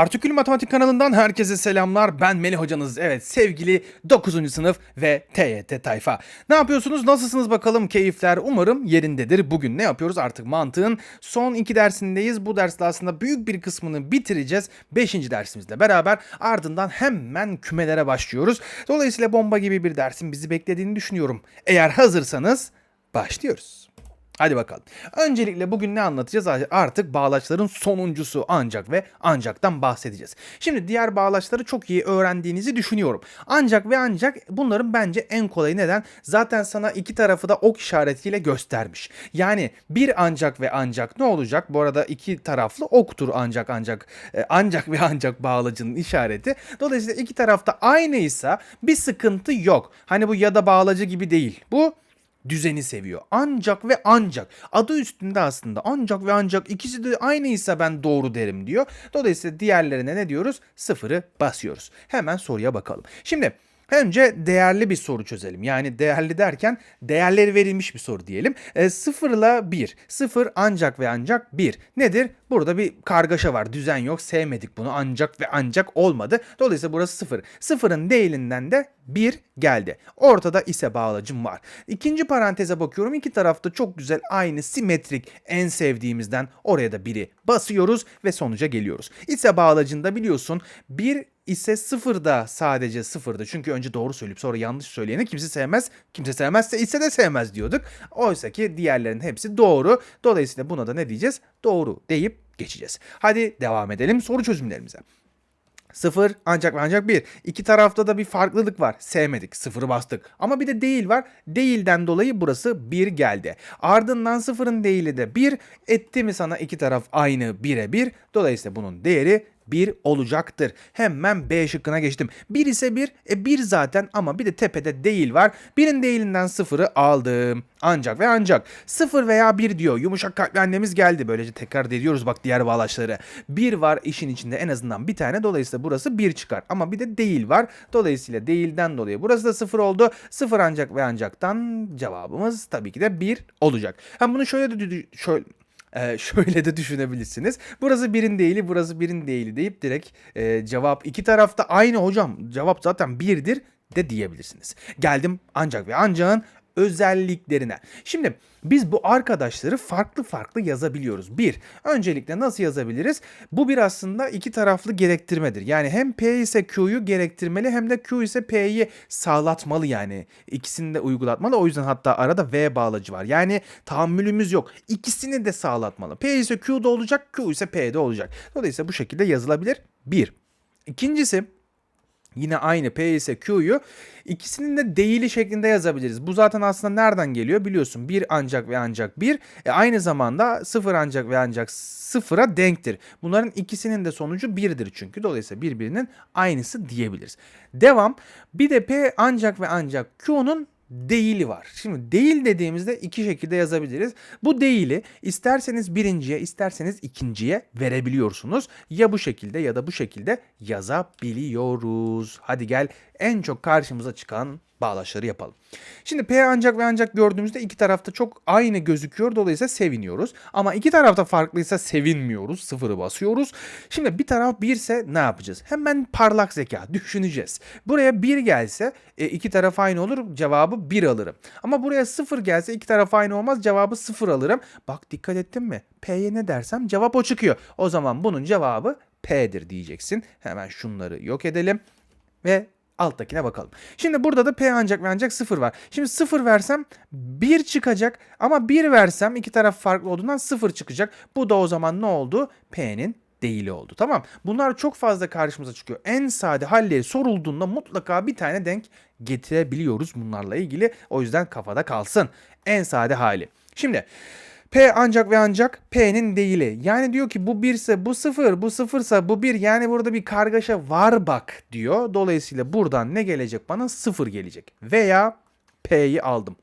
Partikül Matematik kanalından herkese selamlar. Ben Melih hocanız. Evet sevgili 9. sınıf ve TYT tayfa. Ne yapıyorsunuz? Nasılsınız bakalım? Keyifler umarım yerindedir. Bugün ne yapıyoruz? Artık mantığın son iki dersindeyiz. Bu derste aslında büyük bir kısmını bitireceğiz. 5. dersimizle beraber ardından hemen kümelere başlıyoruz. Dolayısıyla bomba gibi bir dersin bizi beklediğini düşünüyorum. Eğer hazırsanız başlıyoruz. Hadi bakalım. Öncelikle bugün ne anlatacağız? Artık bağlaçların sonuncusu ancak ve ancaktan bahsedeceğiz. Şimdi diğer bağlaçları çok iyi öğrendiğinizi düşünüyorum. Ancak ve ancak bunların bence en kolayı neden? Zaten sana iki tarafı da ok işaretiyle göstermiş. Yani bir ancak ve ancak ne olacak? Bu arada iki taraflı oktur ancak ancak e, ancak ve ancak bağlacının işareti. Dolayısıyla iki tarafta aynıysa bir sıkıntı yok. Hani bu ya da bağlacı gibi değil. Bu düzeni seviyor. Ancak ve ancak. Adı üstünde aslında. Ancak ve ancak ikisi de aynıysa ben doğru derim diyor. Dolayısıyla diğerlerine ne diyoruz? Sıfırı basıyoruz. Hemen soruya bakalım. Şimdi Önce değerli bir soru çözelim. Yani değerli derken değerleri verilmiş bir soru diyelim. E, 0 ile 1. 0 ancak ve ancak 1. Nedir? Burada bir kargaşa var. Düzen yok. Sevmedik bunu. Ancak ve ancak olmadı. Dolayısıyla burası 0. 0'ın değilinden de 1 geldi. Ortada ise bağlacım var. İkinci paranteze bakıyorum. İki tarafta çok güzel aynı simetrik en sevdiğimizden oraya da biri basıyoruz ve sonuca geliyoruz. İse bağlacında biliyorsun bir ise sıfırda sadece sıfırda. Çünkü önce doğru söyleyip sonra yanlış söyleyeni kimse sevmez. Kimse sevmezse ise de sevmez diyorduk. Oysa ki diğerlerinin hepsi doğru. Dolayısıyla buna da ne diyeceğiz? Doğru deyip geçeceğiz. Hadi devam edelim soru çözümlerimize. Sıfır ancak ve ancak bir. İki tarafta da bir farklılık var. Sevmedik. Sıfırı bastık. Ama bir de değil var. Değilden dolayı burası bir geldi. Ardından sıfırın değili de bir. Etti mi sana iki taraf aynı bire bir. Dolayısıyla bunun değeri 1 olacaktır. Hemen B şıkkına geçtim. 1 ise 1. E 1 zaten ama bir de tepede değil var. 1'in değilinden 0'ı aldım. Ancak ve ancak 0 veya 1 diyor. Yumuşak kalpli annemiz geldi. Böylece tekrar ediyoruz bak diğer bağlaçları. 1 var işin içinde en azından bir tane. Dolayısıyla burası 1 çıkar. Ama bir de değil var. Dolayısıyla değilden dolayı burası da 0 oldu. 0 ancak ve ancaktan cevabımız tabii ki de 1 olacak. Hem bunu şöyle de şöyle ee, şöyle de düşünebilirsiniz. Burası birin değili, burası birin değili deyip direkt e, cevap iki tarafta aynı hocam. Cevap zaten birdir de diyebilirsiniz. Geldim ancak ve ancağın özelliklerine. Şimdi biz bu arkadaşları farklı farklı yazabiliyoruz. Bir, öncelikle nasıl yazabiliriz? Bu bir aslında iki taraflı gerektirmedir. Yani hem P ise Q'yu gerektirmeli hem de Q ise P'yi sağlatmalı yani. İkisini de uygulatmalı. O yüzden hatta arada V bağlacı var. Yani tahammülümüz yok. İkisini de sağlatmalı. P ise Q'da olacak, Q ise P'de olacak. Dolayısıyla bu şekilde yazılabilir. Bir. İkincisi Yine aynı P ise Q'yu ikisinin de değili şeklinde yazabiliriz. Bu zaten aslında nereden geliyor biliyorsun. 1 ancak ve ancak 1 e aynı zamanda 0 ancak ve ancak 0'a denktir. Bunların ikisinin de sonucu 1'dir çünkü. Dolayısıyla birbirinin aynısı diyebiliriz. Devam. Bir de P ancak ve ancak Q'nun değili var. Şimdi değil dediğimizde iki şekilde yazabiliriz. Bu değili isterseniz birinciye isterseniz ikinciye verebiliyorsunuz. Ya bu şekilde ya da bu şekilde yazabiliyoruz. Hadi gel en çok karşımıza çıkan bağlaçları yapalım. Şimdi P ancak ve ancak gördüğümüzde iki tarafta çok aynı gözüküyor. Dolayısıyla seviniyoruz. Ama iki tarafta farklıysa sevinmiyoruz. Sıfırı basıyoruz. Şimdi bir taraf birse ne yapacağız? Hemen parlak zeka düşüneceğiz. Buraya bir gelse e, iki taraf aynı olur. Cevabı bir alırım. Ama buraya sıfır gelse iki taraf aynı olmaz. Cevabı sıfır alırım. Bak dikkat ettin mi? P'ye ne dersem cevap o çıkıyor. O zaman bunun cevabı P'dir diyeceksin. Hemen şunları yok edelim. Ve alttakine bakalım. Şimdi burada da P ancak ve ancak 0 var. Şimdi 0 versem 1 çıkacak ama 1 versem iki taraf farklı olduğundan 0 çıkacak. Bu da o zaman ne oldu? P'nin değili oldu. Tamam. Bunlar çok fazla karşımıza çıkıyor. En sade halleri sorulduğunda mutlaka bir tane denk getirebiliyoruz bunlarla ilgili. O yüzden kafada kalsın. En sade hali. Şimdi P ancak ve ancak P'nin değili. Yani diyor ki bu 1 ise bu 0, bu 0 ise bu 1. Yani burada bir kargaşa var bak diyor. Dolayısıyla buradan ne gelecek bana? 0 gelecek. Veya P'yi aldım.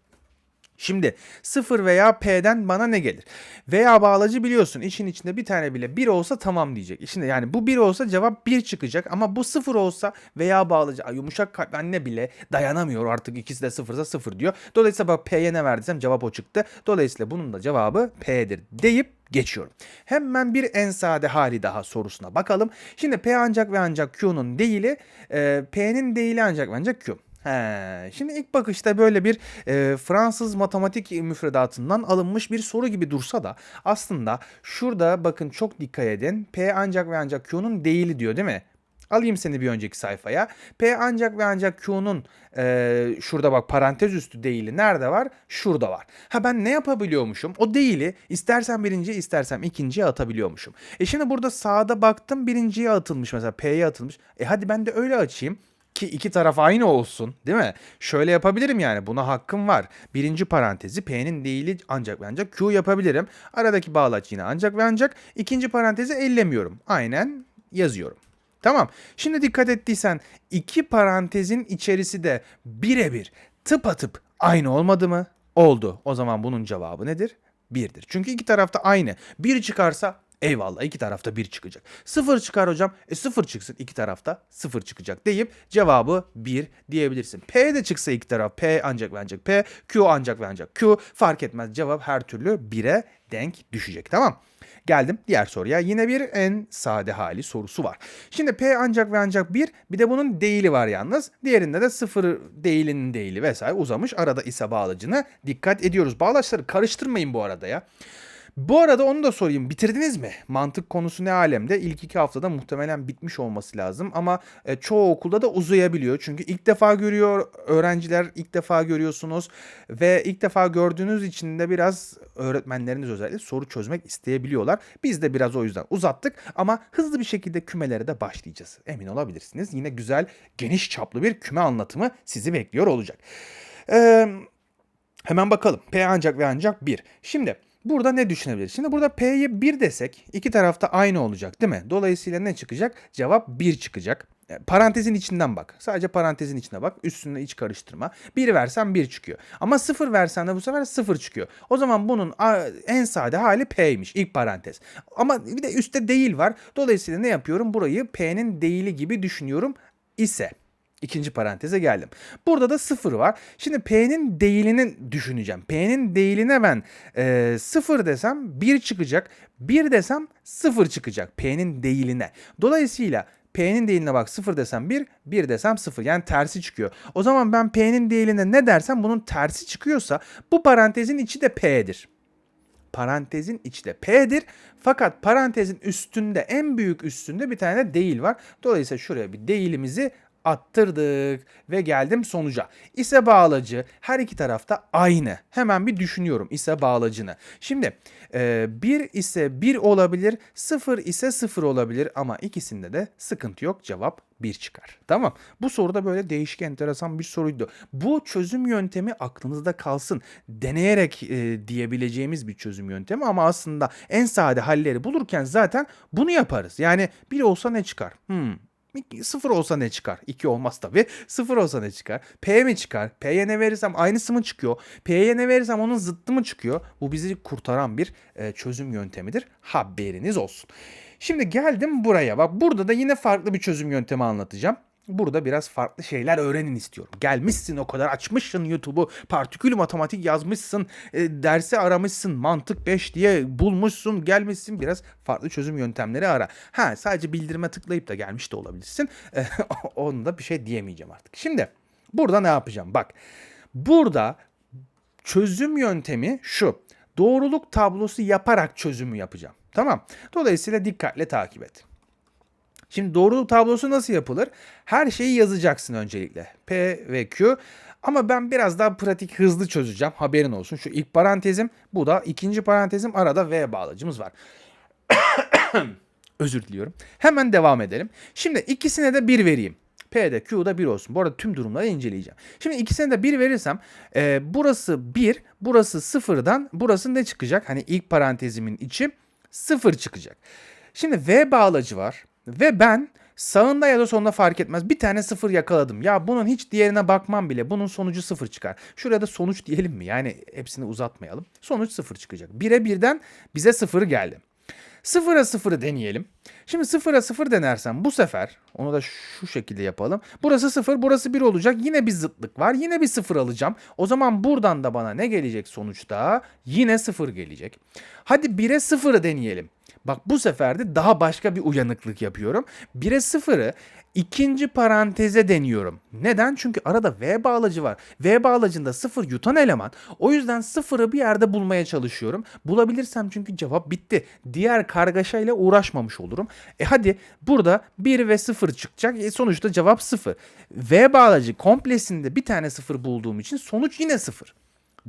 Şimdi 0 veya P'den bana ne gelir? Veya bağlacı biliyorsun işin içinde bir tane bile 1 olsa tamam diyecek. Şimdi yani bu 1 olsa cevap 1 çıkacak ama bu 0 olsa veya bağlacı yumuşak kalpli anne bile dayanamıyor artık ikisi de 0 ise 0 diyor. Dolayısıyla bak P'ye ne verdiysem cevap o çıktı. Dolayısıyla bunun da cevabı P'dir deyip geçiyorum. Hemen bir en sade hali daha sorusuna bakalım. Şimdi P ancak ve ancak Q'nun değili, e, P'nin değili ancak ve ancak Q. He, şimdi ilk bakışta böyle bir e, Fransız matematik müfredatından alınmış bir soru gibi dursa da aslında şurada bakın çok dikkat edin. P ancak ve ancak Q'nun değili diyor değil mi? Alayım seni bir önceki sayfaya. P ancak ve ancak Q'nun e, şurada bak parantez üstü değili nerede var? Şurada var. Ha ben ne yapabiliyormuşum? O değili istersen birinciye istersem ikinciye atabiliyormuşum. E şimdi burada sağda baktım birinciye atılmış mesela P'ye atılmış. E hadi ben de öyle açayım ki iki taraf aynı olsun değil mi? Şöyle yapabilirim yani buna hakkım var. Birinci parantezi P'nin değili ancak ve ancak Q yapabilirim. Aradaki bağlaç yine ancak ve ancak ikinci parantezi ellemiyorum. Aynen yazıyorum. Tamam. Şimdi dikkat ettiysen iki parantezin içerisi de birebir tıpatıp aynı olmadı mı? Oldu. O zaman bunun cevabı nedir? Birdir. Çünkü iki tarafta aynı. Bir çıkarsa eyvallah iki tarafta bir çıkacak. Sıfır çıkar hocam. E sıfır çıksın iki tarafta sıfır çıkacak deyip cevabı bir diyebilirsin. P de çıksa iki taraf P ancak ve ancak P, Q ancak ve ancak Q fark etmez. Cevap her türlü bire denk düşecek. Tamam. Geldim diğer soruya. Yine bir en sade hali sorusu var. Şimdi P ancak ve ancak 1 bir de bunun değili var yalnız. Diğerinde de 0 değilinin değili vesaire uzamış. Arada ise bağlacına dikkat ediyoruz. Bağlaçları karıştırmayın bu arada ya. Bu arada onu da sorayım. Bitirdiniz mi? Mantık konusu ne alemde? İlk iki haftada muhtemelen bitmiş olması lazım. Ama e, çoğu okulda da uzayabiliyor. Çünkü ilk defa görüyor öğrenciler, ilk defa görüyorsunuz. Ve ilk defa gördüğünüz için de biraz öğretmenleriniz özellikle soru çözmek isteyebiliyorlar. Biz de biraz o yüzden uzattık. Ama hızlı bir şekilde kümelere de başlayacağız. Emin olabilirsiniz. Yine güzel, geniş çaplı bir küme anlatımı sizi bekliyor olacak. Eee... Hemen bakalım. P ancak ve ancak 1. Şimdi burada ne düşünebiliriz? Şimdi burada P'yi 1 desek iki tarafta aynı olacak değil mi? Dolayısıyla ne çıkacak? Cevap 1 çıkacak. E, Parantezin içinden bak. Sadece parantezin içine bak. Üstüne hiç karıştırma. 1 versen 1 çıkıyor. Ama 0 versen de bu sefer 0 çıkıyor. O zaman bunun en sade hali P'ymiş. ilk parantez. Ama bir de üstte değil var. Dolayısıyla ne yapıyorum? Burayı P'nin değili gibi düşünüyorum ise. İkinci paranteze geldim. Burada da sıfır var. Şimdi P'nin değilini düşüneceğim. P'nin değiline ben e, sıfır desem 1 çıkacak. 1 desem 0 çıkacak. P'nin değiline. Dolayısıyla P'nin değiline bak 0 desem 1, 1 desem 0. Yani tersi çıkıyor. O zaman ben P'nin değiline ne dersem bunun tersi çıkıyorsa bu parantezin içi de P'dir parantezin içi de P'dir. Fakat parantezin üstünde en büyük üstünde bir tane de değil var. Dolayısıyla şuraya bir değilimizi attırdık ve geldim sonuca. İse bağlacı her iki tarafta aynı. Hemen bir düşünüyorum ise bağlacını. Şimdi e, 1 ise 1 olabilir, 0 ise 0 olabilir ama ikisinde de sıkıntı yok. Cevap 1 çıkar. Tamam. Bu soruda böyle değişik enteresan bir soruydu. Bu çözüm yöntemi aklınızda kalsın. Deneyerek e, diyebileceğimiz bir çözüm yöntemi ama aslında en sade halleri bulurken zaten bunu yaparız. Yani 1 olsa ne çıkar? Hmm, Sıfır olsa ne çıkar? 2 olmaz tabii. Sıfır olsa ne çıkar? P mi çıkar? P'ye ne verirsem aynısı mı çıkıyor? P'ye ne verirsem onun zıttı mı çıkıyor? Bu bizi kurtaran bir e, çözüm yöntemidir. Haberiniz olsun. Şimdi geldim buraya. Bak burada da yine farklı bir çözüm yöntemi anlatacağım. Burada biraz farklı şeyler öğrenin istiyorum. Gelmişsin o kadar açmışsın YouTube'u, partikül matematik yazmışsın, e, dersi aramışsın, mantık 5 diye bulmuşsun, gelmişsin biraz farklı çözüm yöntemleri ara. Ha sadece bildirime tıklayıp da gelmiş de olabilirsin. E, onu da bir şey diyemeyeceğim artık. Şimdi burada ne yapacağım? Bak burada çözüm yöntemi şu. Doğruluk tablosu yaparak çözümü yapacağım. Tamam. Dolayısıyla dikkatle takip et. Şimdi doğruluk tablosu nasıl yapılır? Her şeyi yazacaksın öncelikle. P ve Q. Ama ben biraz daha pratik hızlı çözeceğim. Haberin olsun. Şu ilk parantezim. Bu da ikinci parantezim. Arada V bağlacımız var. Özür diliyorum. Hemen devam edelim. Şimdi ikisine de 1 vereyim. P'de Q'da 1 olsun. Bu arada tüm durumları inceleyeceğim. Şimdi ikisine de 1 verirsem e, burası 1, burası 0'dan burası ne çıkacak? Hani ilk parantezimin içi 0 çıkacak. Şimdi V bağlacı var. Ve ben Sağında ya da solunda fark etmez. Bir tane sıfır yakaladım. Ya bunun hiç diğerine bakmam bile. Bunun sonucu sıfır çıkar. Şuraya da sonuç diyelim mi? Yani hepsini uzatmayalım. Sonuç sıfır çıkacak. 1'e birden bize sıfır geldi. Sıfıra sıfırı deneyelim. Şimdi sıfıra sıfır denersem bu sefer onu da şu şekilde yapalım. Burası sıfır burası bir olacak. Yine bir zıtlık var. Yine bir sıfır alacağım. O zaman buradan da bana ne gelecek sonuçta? Yine sıfır gelecek. Hadi 1'e sıfırı deneyelim. Bak bu sefer de daha başka bir uyanıklık yapıyorum. 1'e sıfırı ikinci paranteze deniyorum. Neden? Çünkü arada V bağlacı var. V bağlacında sıfır yutan eleman. O yüzden sıfırı bir yerde bulmaya çalışıyorum. Bulabilirsem çünkü cevap bitti. Diğer kargaşayla uğraşmamış olurum. E hadi burada 1 ve 0 çıkacak. E sonuçta cevap 0. V bağlacı komplesinde bir tane 0 bulduğum için sonuç yine 0.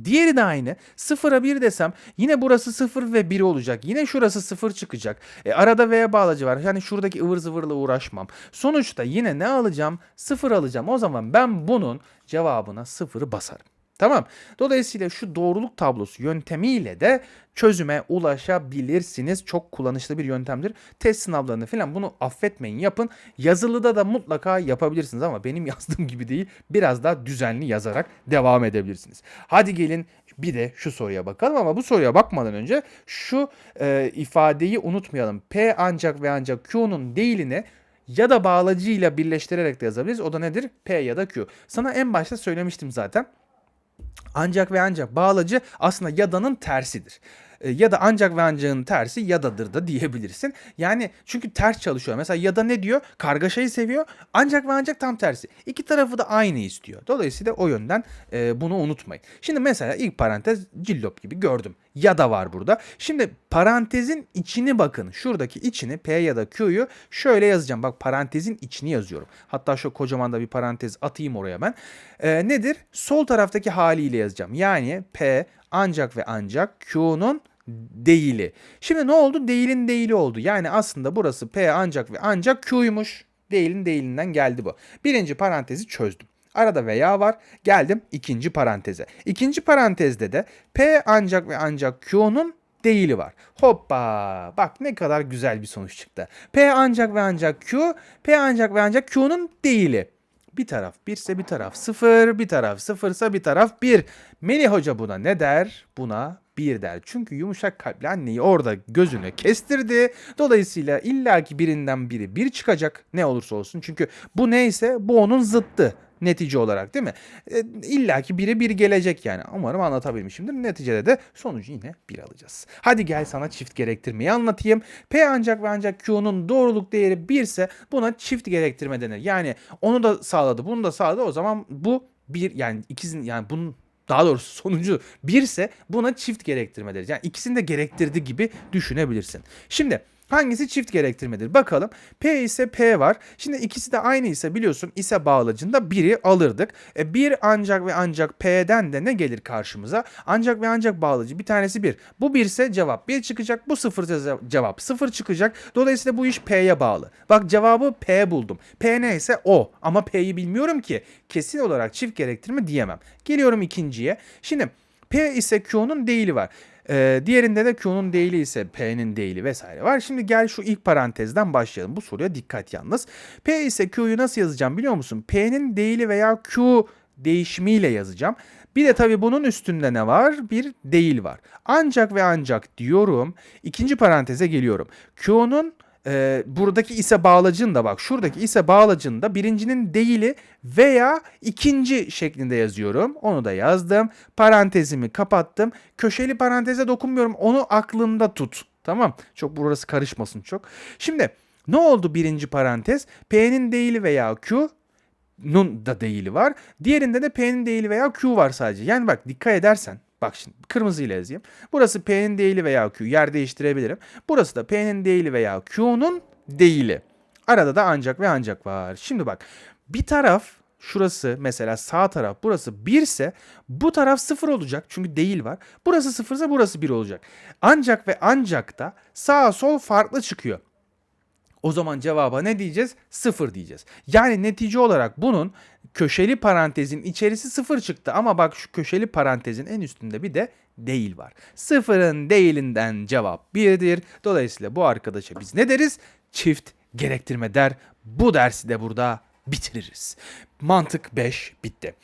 Diğeri de aynı. 0'a 1 desem yine burası 0 ve 1 olacak. Yine şurası 0 çıkacak. E arada V'ye bağlacı var. Yani şuradaki ıvır zıvırla uğraşmam. Sonuçta yine ne alacağım? 0 alacağım. O zaman ben bunun cevabına 0'ı basarım. Tamam. Dolayısıyla şu doğruluk tablosu yöntemiyle de çözüme ulaşabilirsiniz. Çok kullanışlı bir yöntemdir. Test sınavlarını falan bunu affetmeyin yapın. Yazılıda da mutlaka yapabilirsiniz ama benim yazdığım gibi değil. Biraz daha düzenli yazarak devam edebilirsiniz. Hadi gelin bir de şu soruya bakalım ama bu soruya bakmadan önce şu e, ifadeyi unutmayalım. P ancak ve ancak Q'nun değilini ya da bağlacıyla birleştirerek de yazabiliriz. O da nedir? P ya da Q. Sana en başta söylemiştim zaten. Ancak ve ancak bağlacı aslında yadanın tersidir. E, Ya da ancak ve ancak'ın tersi yadadır da diyebilirsin. Yani çünkü ters çalışıyor. Mesela yada ne diyor? Kargaşayı seviyor. Ancak ve ancak tam tersi. İki tarafı da aynı istiyor. Dolayısıyla o yönden e, bunu unutmayın. Şimdi mesela ilk parantez cillop gibi gördüm. Ya da var burada. Şimdi parantezin içini bakın. Şuradaki içini P ya da Q'yu şöyle yazacağım. Bak parantezin içini yazıyorum. Hatta şu kocaman da bir parantez atayım oraya ben. E, nedir? Sol taraftaki haliyle yazacağım. Yani P ancak ve ancak Q'nun değili. Şimdi ne oldu? Değilin değili oldu. Yani aslında burası P ancak ve ancak Q'ymuş. Değilin değilinden geldi bu. Birinci parantezi çözdüm. Arada veya var. Geldim ikinci paranteze. İkinci parantezde de P ancak ve ancak Q'nun değili var. Hoppa bak ne kadar güzel bir sonuç çıktı. P ancak ve ancak Q, P ancak ve ancak Q'nun değili. Bir taraf birse bir taraf sıfır, bir taraf sıfırsa bir taraf bir. Melih Hoca buna ne der? Buna bir der. Çünkü yumuşak kalpli anneyi orada gözüne kestirdi. Dolayısıyla illaki birinden biri bir çıkacak ne olursa olsun. Çünkü bu neyse bu onun zıttı netice olarak değil mi? E, İlla ki biri bir gelecek yani. Umarım anlatabilmişimdir. Neticede de sonucu yine bir alacağız. Hadi gel sana çift gerektirmeyi anlatayım. P ancak ve ancak Q'nun doğruluk değeri 1 ise buna çift gerektirme denir. Yani onu da sağladı, bunu da sağladı. O zaman bu bir yani ikizin yani bunun daha doğrusu sonucu bir ise buna çift gerektirme deriz. Yani ikisini de gerektirdi gibi düşünebilirsin. Şimdi Hangisi çift gerektirmedir? Bakalım. P ise P var. Şimdi ikisi de aynı ise biliyorsun ise bağlacında biri alırdık. E, bir ancak ve ancak P'den de ne gelir karşımıza? Ancak ve ancak bağlacı bir tanesi bir. Bu bir ise cevap bir çıkacak. Bu sıfır cevap sıfır çıkacak. Dolayısıyla bu iş P'ye bağlı. Bak cevabı P buldum. P neyse o. Ama P'yi bilmiyorum ki. Kesin olarak çift gerektirme diyemem. Geliyorum ikinciye. Şimdi P ise Q'nun değili var. Ee, diğerinde de Q'nun değili ise P'nin değili vesaire var. Şimdi gel şu ilk parantezden başlayalım. Bu soruya dikkat yalnız. P ise Q'yu nasıl yazacağım biliyor musun? P'nin değili veya Q değişimiyle yazacağım. Bir de tabii bunun üstünde ne var? Bir değil var. Ancak ve ancak diyorum. İkinci paranteze geliyorum. Q'nun e, buradaki ise bağlacın da bak şuradaki ise bağlacın da birincinin değili veya ikinci şeklinde yazıyorum. Onu da yazdım. Parantezimi kapattım. Köşeli paranteze dokunmuyorum. Onu aklında tut. Tamam. Çok burası karışmasın çok. Şimdi ne oldu birinci parantez? P'nin değili veya Q nun da değili var. Diğerinde de P'nin değili veya Q var sadece. Yani bak dikkat edersen Bak şimdi kırmızıyla yazayım. Burası P'nin değili veya Q. Yer değiştirebilirim. Burası da P'nin değili veya Q'nun değili. Arada da ancak ve ancak var. Şimdi bak bir taraf şurası mesela sağ taraf burası 1 ise bu taraf 0 olacak. Çünkü değil var. Burası 0 ise burası 1 olacak. Ancak ve ancak da sağ sol farklı çıkıyor. O zaman cevaba ne diyeceğiz? Sıfır diyeceğiz. Yani netice olarak bunun köşeli parantezin içerisi sıfır çıktı. Ama bak şu köşeli parantezin en üstünde bir de değil var. Sıfırın değilinden cevap birdir. Dolayısıyla bu arkadaşa biz ne deriz? Çift gerektirme der. Bu dersi de burada bitiririz. Mantık 5 bitti.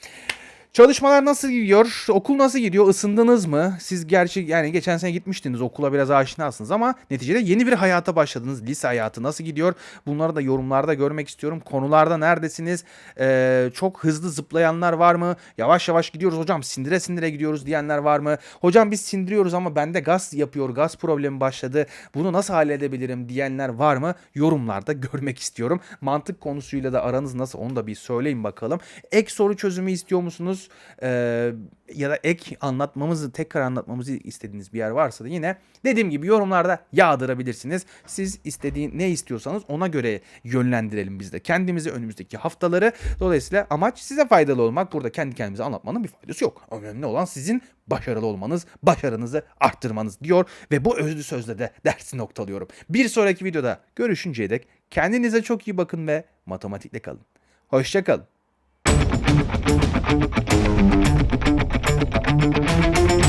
Çalışmalar nasıl gidiyor? Okul nasıl gidiyor? Isındınız mı? Siz gerçi yani geçen sene gitmiştiniz okula biraz aşinasınız ama neticede yeni bir hayata başladınız. Lise hayatı nasıl gidiyor? Bunları da yorumlarda görmek istiyorum. Konularda neredesiniz? Ee, çok hızlı zıplayanlar var mı? Yavaş yavaş gidiyoruz hocam sindire sindire gidiyoruz diyenler var mı? Hocam biz sindiriyoruz ama bende gaz yapıyor. Gaz problemi başladı. Bunu nasıl halledebilirim diyenler var mı? Yorumlarda görmek istiyorum. Mantık konusuyla da aranız nasıl onu da bir söyleyin bakalım. Ek soru çözümü istiyor musunuz? Ee, ya da ek anlatmamızı tekrar anlatmamızı istediğiniz bir yer varsa da yine dediğim gibi yorumlarda yağdırabilirsiniz. Siz istediğin ne istiyorsanız ona göre yönlendirelim biz de kendimizi önümüzdeki haftaları. Dolayısıyla amaç size faydalı olmak. Burada kendi kendimize anlatmanın bir faydası yok. Önemli olan sizin başarılı olmanız, başarınızı arttırmanız diyor ve bu özlü sözle de dersi noktalıyorum. Bir sonraki videoda görüşünceye dek kendinize çok iyi bakın ve matematikle kalın. Hoşçakalın. Thank you.